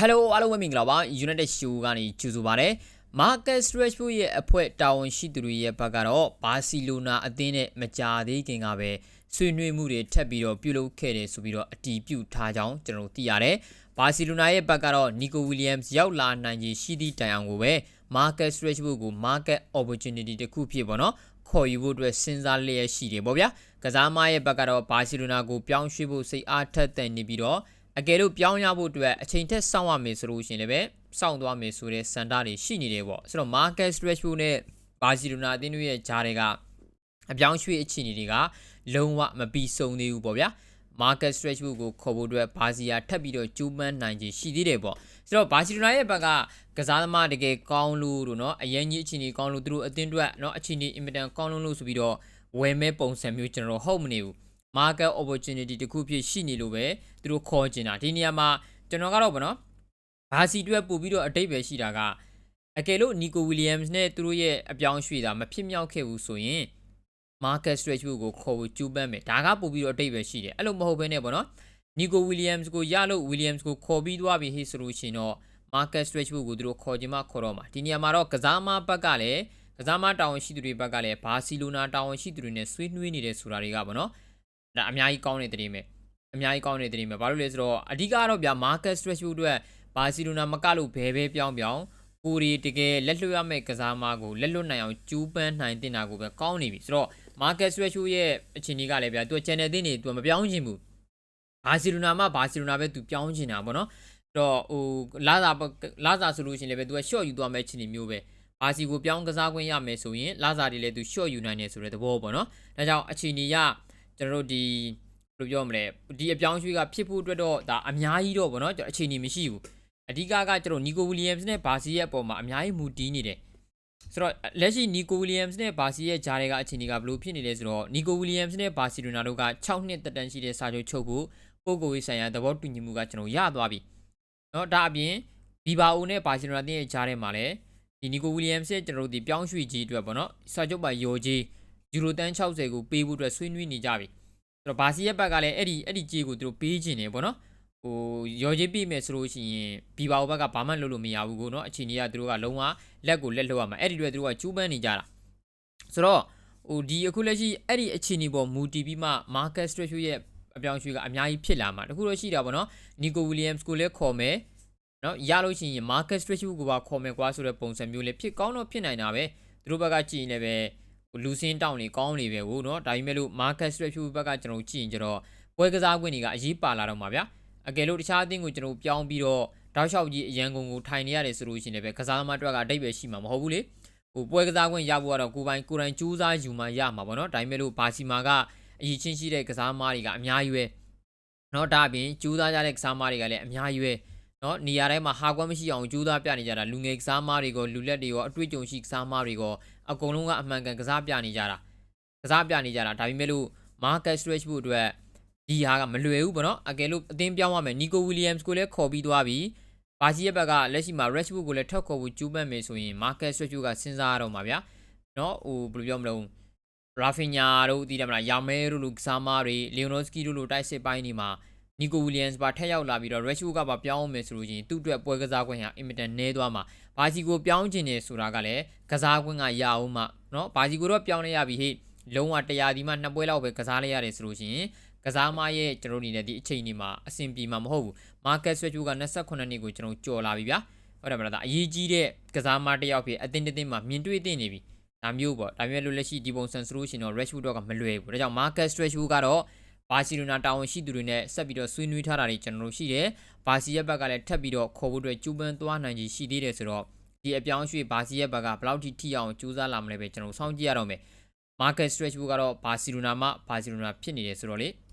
Hello အားလုံးပဲမင်္ဂလာပါ United Show ကနေကြိုဆိုပါရစေ Marcus Rashford ရဲ့အဖွဲ့တာဝန်ရှိသူတွေရဲ့ဘက်ကတော့ဘာစီလိုနာအသင်းနဲ့မကြာသေးခင်ကပဲဆွေးနွေးမှုတွေထပ်ပြီးတော့ပြုလုပ်ခဲ့တယ်ဆိုပြီးတော့အတီးပြုထားကြောင်းကျွန်တော်တို့သိရတယ်ဘာစီလိုနာရဲ့ဘက်ကတော့ Nico Williams ရောက်လာနိုင်ခြေရှိသည့်တိုင်အောင်ကိုပဲ Marcus Rashford ကို market opportunity တစ်ခုဖြစ်ပေါ့နော်ခေါ်ယူဖို့အတွက်စဉ်းစားလျက်ရှိတယ်ပေါ့ဗျာကစားမရဲ့ဘက်ကတော့ဘာစီလိုနာကိုပြောင်းရွှေ့ဖို့စိတ်အားထက်သန်နေပြီးတော့ အကယ်လို့ပြောင်းရဖို့အတွက်အချိန်ထက်စောင့်ရမယ်ဆိုလို့ရှိရင်လည်းပဲစောင့်သွားမယ်ဆိုတဲ့စံတာတွေရှိနေတယ်ပေါ့ဆိုတော့ market stretch နဲ့ဘာစီလိုနာအသင်းတို့ရဲ့ဂျားတွေကအပြောင်းရွှေ့အခြေအနေတွေကလုံးဝမပြီးဆုံးသေးဘူးပေါ့ဗျာ market stretch ကိုခေါ်ဖို့အတွက်ဘာစီယာထပ်ပြီးတော့ကျူးမန်းနိုင်ခြင်းရှိသေးတယ်ပေါ့ဆိုတော့ဘာစီလိုနာရဲ့ဘက်ကကစားသမားတကယ်ကောင်းလို့တို့နော်အရင်ကြီးအခြေအနေကောင်းလို့သူတို့အသင်းအတွက်နော်အခြေအနေအင်မတန်ကောင်းလို့လို့ဆိုပြီးတော့ဝယ်မဲ့ပုံစံမျိုးကျွန်တော်ဟုတ်မနေဘူး market opportunity တခုဖြစ်ရှိနေလို့ပဲသူတို့ခေါ်ကျင်တာဒီနေရာမှာကျွန်တော်ကတော့ဗောနော်ဘာစီတွက်ပို့ပြီးတော့အတိတ်ပဲရှိတာကအကယ်လို့ Nico Williams နဲ့သူတို့ရဲ့အပြောင်းရွှေ့တာမဖြစ်မြောက်ခဲ့ဘူးဆိုရင် market stretch ကိုခေါ်ဖို့ကြိုးပမ်းမယ်ဒါကပို့ပြီးတော့အတိတ်ပဲရှိတယ်အဲ့လိုမဟုတ်ဘဲနဲ့ဗောနော် Nico Williams ကိုရလို့ Williams ကိုခေါ်ပြီးသွားပြီဟေ့ဆိုလို့ရှိရင်တော့ market stretch ကိုသူတို့ခေါ်ချင်မှခေါ်တော့မှာဒီနေရာမှာတော့ကစားမဘက်ကလည်းကစားမတာဝန်ရှိသူတွေဘက်ကလည်းဘာစီလိုနာတာဝန်ရှိသူတွေနဲ့ဆွေးနွေးနေတဲ့ဆိုတာတွေကဗောနော် ဒါအများကြီးကောင်းတဲ့သတင်းပဲအများကြီးကောင်းတဲ့သတင်းပဲဘာလို့လဲဆိုတော့အဓိကတော့ဗျာ market stretch အတွက်ဘာစီလိုနာမကလို့ဘဲဘဲပြောင်းပြောင်းကိုရီတကယ်လက်လွတ်ရမယ့်ကစားမကိုလက်လွတ်နိုင်အောင်ကျူးပန်းနိုင်တင်တာကိုပဲကောင်းနေပြီဆိုတော့ market stretch ရဲ့အခြေအနေကလည်းဗျာသူ channel တင်နေသူမပြောင်းချင်ဘူးဘာစီလိုနာမှဘာစီလိုနာပဲသူပြောင်းချင်တာပေါ့နော်တော့ဟိုလာစာလာစာဆိုလို့ရှိရင်လည်းပဲသူက short ယူသွားမယ့်အခြေအနေမျိုးပဲဘာစီကိုပြောင်းကစားခွင့်ရမယ်ဆိုရင်လာစာတွေလည်းသူ short ယူနိုင်တယ်ဆိုတဲ့သဘောပေါ့နော်ဒါကြောင့်အခြေအနေက ကျွန်တော်တို့ဒီဘယ်လိုပြောမလဲဒီအပြောင်းရွှေ့ကဖြစ်ဖို့အတွက်တော့ဒါအများကြီးတော့ဗောနော်ကျွန်တော်အခြေအနေမရှိဘူးအဓိကကကျွန်တော်နီကိုဝီလီယမ်စ်နဲ့ဘာစီရဲ့အပေါ်မှာအများကြီးမူတည်နေတယ်ဆိုတော့လက်ရှိနီကိုဝီလီယမ်စ်နဲ့ဘာစီရဲ့ဂျားတွေကအခြေအနေကဘယ်လိုဖြစ်နေလဲဆိုတော့နီကိုဝီလီယမ်စ်နဲ့ဘာစီလိုနာတို့က6နှစ်တက်တန်းရှိတဲ့စာချုပ်ချုပ်ဖို့ပို့ကိုရေးဆိုင်ရာသဘောတူညီမှုကကျွန်တော်ရသွားပြီเนาะဒါအပြင်ဘီဘာအိုနဲ့ဘာစီလိုနာတင်းရဲ့ဂျားထဲမှာလည်းဒီနီကိုဝီလီယမ်စ်ရဲ့ကျွန်တော်တို့ဒီပြောင်းရွှေ့ကြီးအတွက်ပေါ့နော်စာချုပ်ပါယောကြီး ယူရိုတန်း60ကိုပေးဖို့အတွက်ဆွေးနွေးနေကြပြီဆိုတော့ဘာစီရဲ့ဘက်ကလည်းအဲ့ဒီအဲ့ဒီကြီးကိုသူတို့ပေးခြင်းနေပေါ့နော်ဟိုရော်ကြီးပြမယ်ဆိုလို့ရှိရင်ဘီဘာဘက်ကဘာမှလုပ်လို့မရဘူးကိုနော်အချိန်ကြီးကသူတို့ကလုံးဝလက်ကိုလက်လှုပ်ရမှာအဲ့ဒီတွေသူတို့ကကျူးပန်းနေကြတာဆိုတော့ဟိုဒီအခုလက်ရှိအဲ့ဒီအချိန်ကြီးပေါ်မူတည်ပြီးမှ market structure ရဲ့အပြောင်းရွှေ့ကအများကြီးဖြစ်လာမှာတခုတော့ရှိတာပေါ့နော်နီကိုဝီလီယမ်စ်ကိုလည်းခေါ်မယ်နော်ရလို့ရှိရင် market structure ကိုပါခေါ်မယ်ကွာဆိုတဲ့ပုံစံမျိုးလေးဖြစ်ကောင်းတော့ဖြစ်နိုင်တာပဲသူတို့ဘက်ကကြည့်ရင်လည်းပဲ လူစင်းတောင်းနေကောင်းနေပဲဟိုနော်ဒါပေမဲ့လို့ market structure ဘက်ကကျွန်တော်ကြည့်ရင်ကျတော့ပွဲကစားခွင့်တွေကအရေးပါလာတော့မှာဗျာအကယ်လို့တခြားအသင်းကိုကျွန်တော်ပြောင်းပြီးတော့တောက်လျှောက်ကြီးအရန်ကုန်ကိုထိုင်နေရတယ်ဆိုလို့ရှိရင်လည်းပဲကစားသမားတွေကအတိတ်ပဲရှိမှာမဟုတ်ဘူးလေဟိုပွဲကစားခွင့်ရဖို့ကတော့ကိုယ်ပိုင်ကိုယ်တိုင်စူးစမ်းယူမှရမှာပေါ့နော်ဒါပေမဲ့လို့ဘာစီမာကအရေးချင်းရှိတဲ့ကစားသမားတွေကအများကြီးပဲနော်ဒါအပြင်စူးစမ်းကြတဲ့ကစားသမားတွေကလည်းအများကြီးပဲ နော်နေရာတိုင်းမှာဟာကွမ်းမရှိအောင်ကြိုးစားပြနေကြတာလူငယ်ကစားသမားတွေကိုလူလက်တွေကိုအတွေ့အကြုံရှိကစားသမားတွေကိုအကုန်လုံးကအမှန်ကန်ကစားပြနေကြတာကစားပြနေကြတာဒါပေမဲ့လို့ market stretch ဖို့အတွက်ဒီဟာကမလွယ်ဘူးပေါ့နော်အကယ်လို့အသင်းပြောင်းရမယ်နီကိုဝီလီယမ်စ်ကိုလည်းခေါ်ပြီးသွားပြီဘာစီရဲ့ဘက်ကလက်ရှိမှာ Rashford ကိုလည်းထောက်ခေါ်ဖို့ကြိုးပမ်းမယ်ဆိုရင် market stretch ကစဉ်းစားရတော့မှာဗျာနော်ဟိုဘယ်လိုပြောမလဲရာဖီညာတို့တည်တယ်မလားယာမဲတို့လူကစားမားတွေလီယိုနိုစကီတို့လိုတိုက်စစ်ပိုင်းတွေမှာ နီကိုဝီလီယမ်စ်ပါထက်ရောက်လာပြီးတော့ Rashford ကပါပြောင်းမယ်ဆိုလို့ချင်းသူ့အတွက်ပွဲကစားခွင့်ဟာအင်မတန်နည်းသွားမှာဘာစီကိုပြောင်းကျင်နေဆိုတာကလည်းကစားခွင့်ကရအောင်မှเนาะဘာစီကိုတော့ပြောင်းလဲရပြီဟေ့လုံးဝတရားဒီမှနှစ်ပွဲလောက်ပဲကစားလိုက်ရတယ်ဆိုလို့ရှိရင်ကစားမရဲ့ကျွန်တော်နေတဲ့ဒီအချိန်ဒီမှာအဆင်ပြေမှာမဟုတ်ဘူး market switch က28နှစ်ကိုကျွန်တော်ကြော်လာပြီဗျာဟုတ်တယ်မလားဒါအရေးကြီးတဲ့ကစားမတစ်ယောက်ဖြစ်အတင်းတင်းမှာမြင်တွေ့သိနေပြီဒါမျိုးပေါ့ဒါမျိုးလို့လက်ရှိဒီပုံစံဆိုလို့ရှိရင်တော့ Rashford ကမလွယ်ဘူးဒါကြောင့် market stretch ကတော့ ဘာစီလိုနာတာဝန်ရှိသူတွေနဲ့ဆက်ပြီးတော့ဆွေးနွေးထားတာတွေကျွန်တော်တို့ရှိတယ်။ဘာစီရဲ့ဘက်ကလည်းထပ်ပြီးတော့ခေါ်ဖို့အတွက်ကြိုးပမ်းသွားနိုင်ကြီးရှိသေးတယ်ဆိုတော့ဒီအပြောင်းရွှေ့ဘာစီရဲ့ဘက်ကဘယ်လောက်ထိထိအောင်ကြိုးစားလာမလဲပဲကျွန်တော်စောင့်ကြည့်ရတော့မယ်။ market stretch ကတော့ဘာစီလိုနာမှဘာစီလိုနာဖြစ်နေတယ်ဆိုတော့လေ။